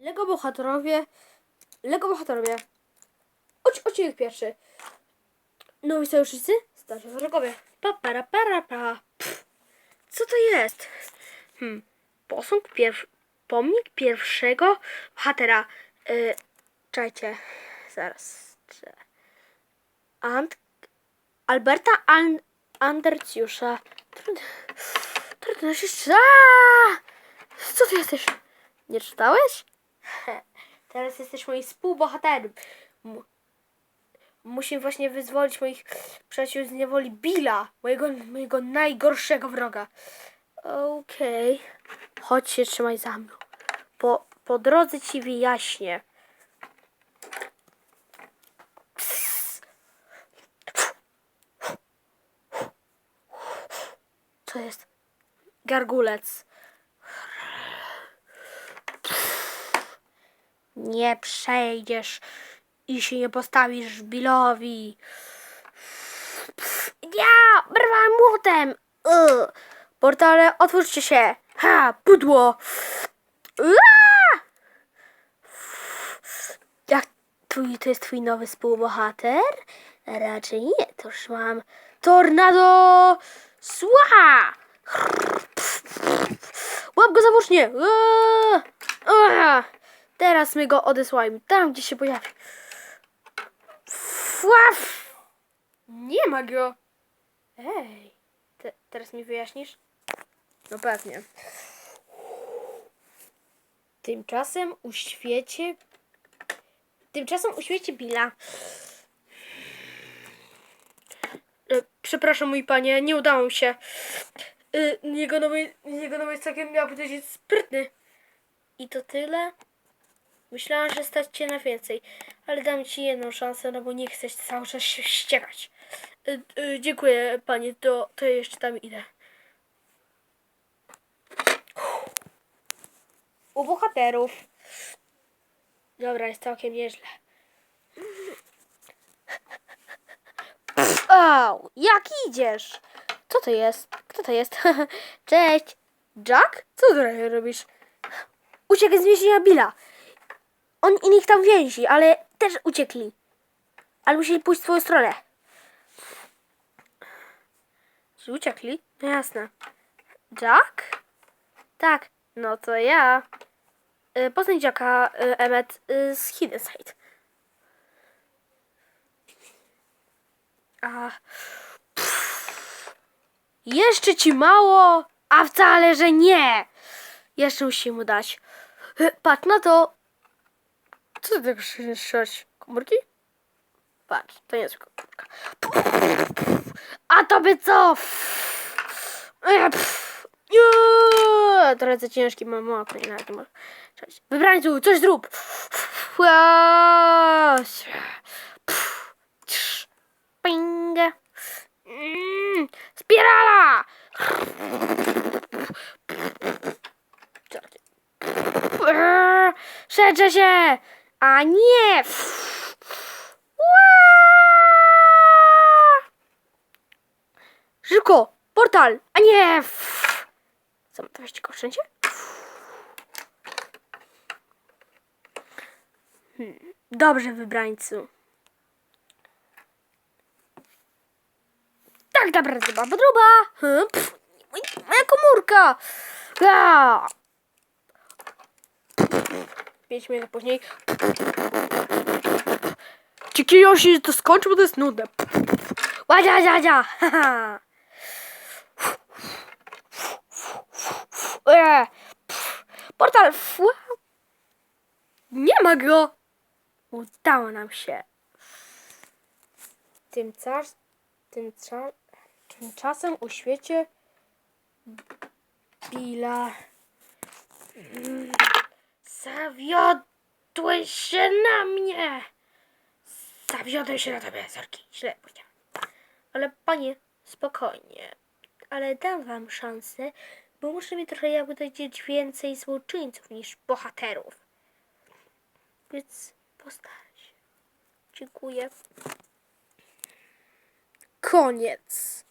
Lego bohaterowie. Lego bohaterowie. Oci- Odcinek pierwszy. Nowi sojusznicy? Starzy wrogowie. Pa, para, para, pa. Pff. Co to jest? Hmm. Posąg. Pomnik pierwszego bohatera. Yy, czekajcie. Zaraz. Ant... Alberta An... Andercjusza. Trudno... Się... Co ty jesteś? Nie czytałeś? Teraz jesteś moim współbohaterem. M- Musimy właśnie wyzwolić moich przyjaciół z niewoli Billa, mojego, mojego najgorszego wroga. Okej. Chodź się trzymaj za mną. Po, po drodze ci wyjaśnię. Co jest? Gargulec. Nie przejdziesz i się nie postawisz Billowi. Ja! Brwałem młotem! Portale, otwórzcie się! Ha! Pudło! Jak twój, to jest twój nowy współbohater? Raczej nie, to już mam tornado sła! Łap go za włócznie! Teraz my go odesłajmy tam, gdzie się pojawi. Fłaf! Nie ma go. Ej, te, teraz mi wyjaśnisz? No pewnie. Tymczasem u świecie... Tymczasem u świecie Billa. E, Przepraszam, mój panie, nie udało mi się. E, Jego nowy, jego nowy całkiem miał być sprytny. I to tyle? Myślałam, że stać cię na więcej, ale dam ci jedną szansę, no bo nie chcesz cały czas się ściekać. Y, y, dziękuję, panie, to, to jeszcze tam idę. U bohaterów. Dobra, jest całkiem nieźle. Au, jak idziesz? Co to jest? Kto to jest? Cześć. Jack? Co ty robisz? Uciekł z więzienia Billa. On innych tam więzi, ale też uciekli. Ale musieli pójść w swoją stronę. Czy uciekli? No jasne. Jack? Tak, no to ja. Y, Poznaj Jacka, y, Emmet y, z Hidden Side. A... Jeszcze ci mało? A wcale, że nie! Jeszcze musimy mu dać. Y, Patrz na to. Co ty tak krzyczysz? Komórki? Patrz, to nie jest komórka. A to by co? E. Nie! Trochę za ciężki mam mokry. Nie, nie. Cześć. Wybrańcu, coś zrób! Ping. Mm. Spirala! Eee, Szerzę się! A nie! Szybko! Portal! A nie! Wszędzie? Hmm, dobrze, wybrańcu. Tak, dobra, druba, druba. Hmm, moja komórka. 5 minut później. Cieki Yoshi, to skończ, bo to jest nudne. Ładzia, dziadzia! E! Portal Nie ma go! Udało nam się. Tymczas, tymczas, tymczasem u świecie Bila... Zawiodłeś się na mnie! Zawiodłem się na tobie, Zorki. Źle powiedziałem. Ale panie, spokojnie. Ale dam wam szansę, bo muszę mi trochę jakby dojść więcej złoczyńców niż bohaterów. Więc postaraj się. Dziękuję. Koniec.